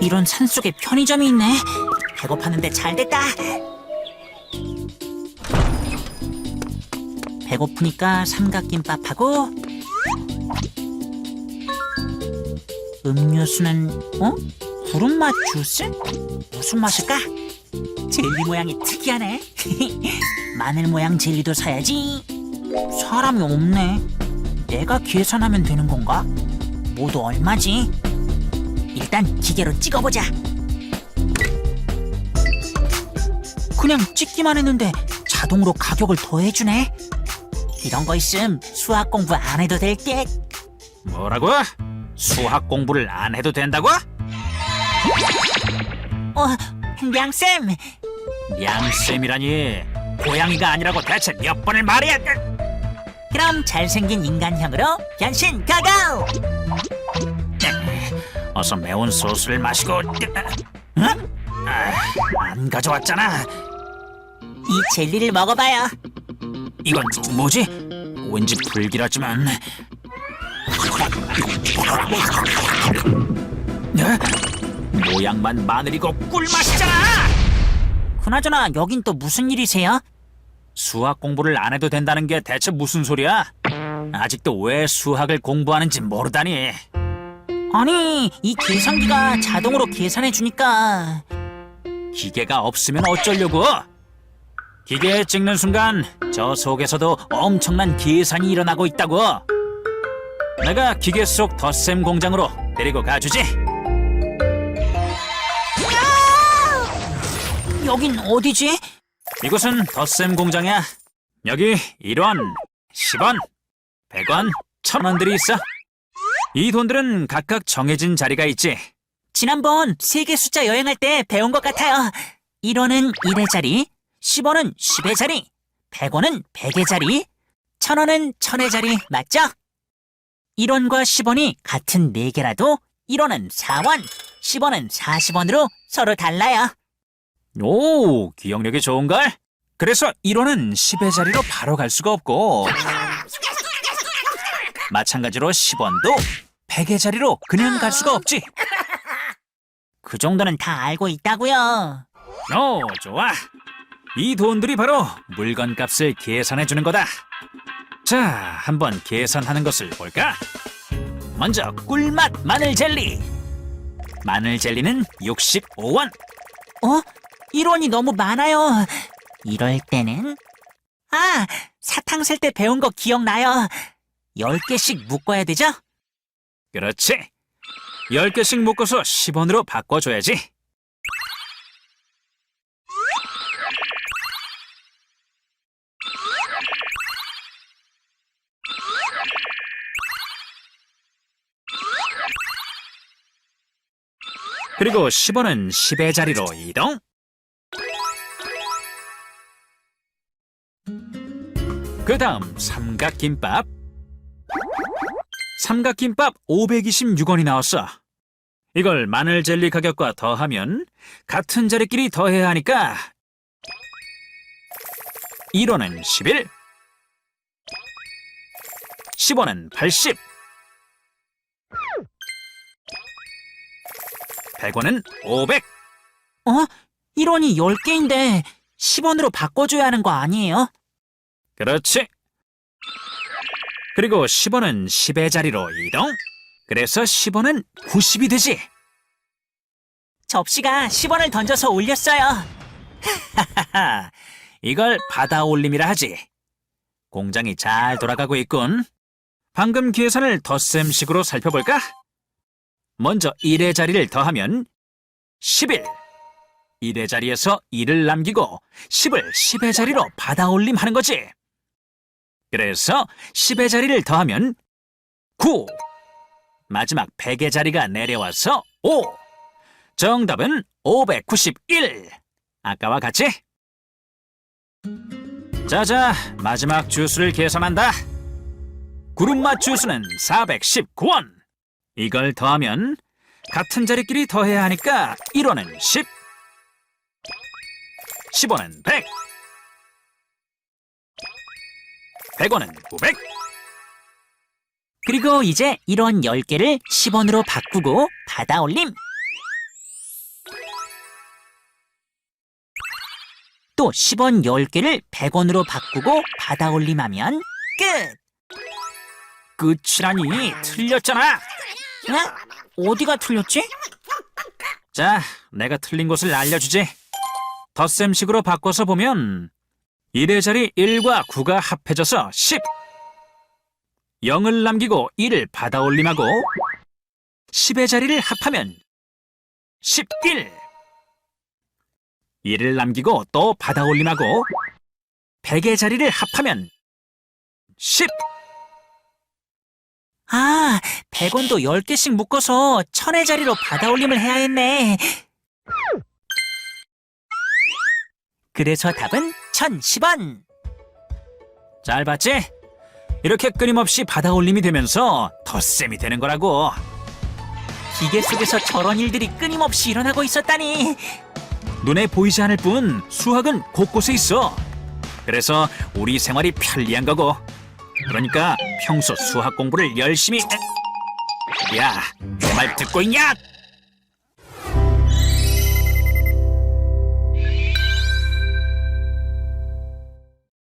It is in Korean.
이런 산속에 편의점이 있네. 배고팠는데 잘 됐다. 배고프니까 삼각김밥하고 음료수는 어? 구름 맛 주스? 무슨 맛일까? 젤리 모양이 특이하네. 마늘 모양 젤리도 사야지. 사람이 없네. 내가 계산하면 되는 건가? 모두 얼마지? 일단 기계로 찍어보자. 그냥 찍기만 했는데 자동으로 가격을 더해주네. 이런 거 있음 수학 공부 안 해도 될 듯. 뭐라고? 수학 공부를 안 해도 된다고? 어, 량쌤. 량쌤이라니 고양이가 아니라고 대체 몇 번을 말해야 돼? 그럼 잘생긴 인간형으로 변신 가고! 어서 매운 소스를 마시고 어? 아, 안 가져왔잖아 이 젤리를 먹어봐요. 이건 뭐지? 왠지 불길하지만 네? 모양만 마늘이고 꿀맛이잖아 그나저나 여긴 또 무슨 일이세요? 수학 공부를 안 해도 된다는 게 대체 무슨 소리야? 아직도 왜 수학을 공부하는지 모르다니 아니, 이 계산기가 자동으로 계산해 주니까 기계가 없으면 어쩌려고? 기계에 찍는 순간 저 속에서도 엄청난 계산이 일어나고 있다고. 내가 기계 속 덧셈 공장으로 데리고 가주지. 여긴 어디지? 이곳은 덧셈 공장이야. 여기 1원, 10원, 100원, 1000원들이 있어. 이 돈들은 각각 정해진 자리가 있지. 지난번 세계 숫자 여행할 때 배운 것 같아요. 1원은 1의 자리, 10원은 10의 자리, 100원은 100의 자리, 1000원은 1000의 자리 맞죠? 1원과 10원이 같은 4개라도 1원은 4원, 10원은 40원으로 서로 달라요. 오, 기억력이 좋은걸? 그래서 1호는 10의 자리로 바로 갈 수가 없고 마찬가지로 10원도 100의 자리로 그냥 갈 수가 없지 그 정도는 다 알고 있다고요. 오, 좋아 이 돈들이 바로 물건 값을 계산해 주는 거다 자, 한번 계산하는 것을 볼까? 먼저 꿀맛 마늘 젤리 마늘 젤리는 65원 어? 1원이 너무 많아요. 이럴 때는 아, 사탕 셀 때 배운 거 기억나요. 10개씩 묶어야 되죠? 그렇지. 10개씩 묶어서 10원으로 바꿔줘야지. 그리고 10원은 10의 자리로 이동. 그 다음 삼각김밥 삼각김밥 526원이 나왔어. 이걸 마늘 젤리 가격과 더하면 같은 자리끼리 더해야 하니까 1원은 11, 10원은 80, 100원은 500. 어? 1원이 10개인데 10원으로 바꿔줘야 하는 거 아니에요? 그렇지. 그리고 10원은 10의 자리로 이동. 그래서 10원은 90이 되지. 접시가 10원을 던져서 올렸어요. 하하, 이걸 받아 올림이라 하지. 공장이 잘 돌아가고 있군. 방금 계산을 덧셈식으로 살펴볼까? 먼저 1의 자리를 더하면 11. 1의 자리에서 1을 남기고 10을 10의 자리로 받아 올림 하는 거지. 그래서 10의 자리를 더하면 9. 마지막 100의 자리가 내려와서 5. 정답은 591. 아까와 같이? 자자, 마지막 주수를 계산한다. 구름맛 주수는 419원. 이걸 더하면 같은 자리끼리 더해야 하니까 1원은 10, 10원은 100, 100원은 900. 그리고 이제 1원 10개를 10원으로 바꾸고 받아 올림. 또 10원 10개를 100원으로 바꾸고 받아 올림하면 끝! 끝이라니 틀렸잖아! 응? 어디가 틀렸지? 자, 내가 틀린 곳을 알려주지. 덧셈식으로 바꿔서 보면 1의 자리 1과 9가 합해져서 10. 0을 남기고 1을 받아 올림하고 10의 자리를 합하면 11. 1을 남기고 또 받아 올림하고 100의 자리를 합하면 10. 아, 100원도 10개씩 묶어서 천의 자리로 받아 올림을 해야 했네. 그래서 답은 1010원. 잘 봤지? 이렇게 끊임없이 받아 올림이 되면서 덧셈이 되는 거라고. 기계 속에서 저런 일들이 끊임없이 일어나고 있었다니. 눈에 보이지 않을 뿐 수학은 곳곳에 있어. 그래서 우리 생활이 편리한 거고. 그러니까 평소 수학 공부를 열심히. 야, 내 말 듣고 있냐?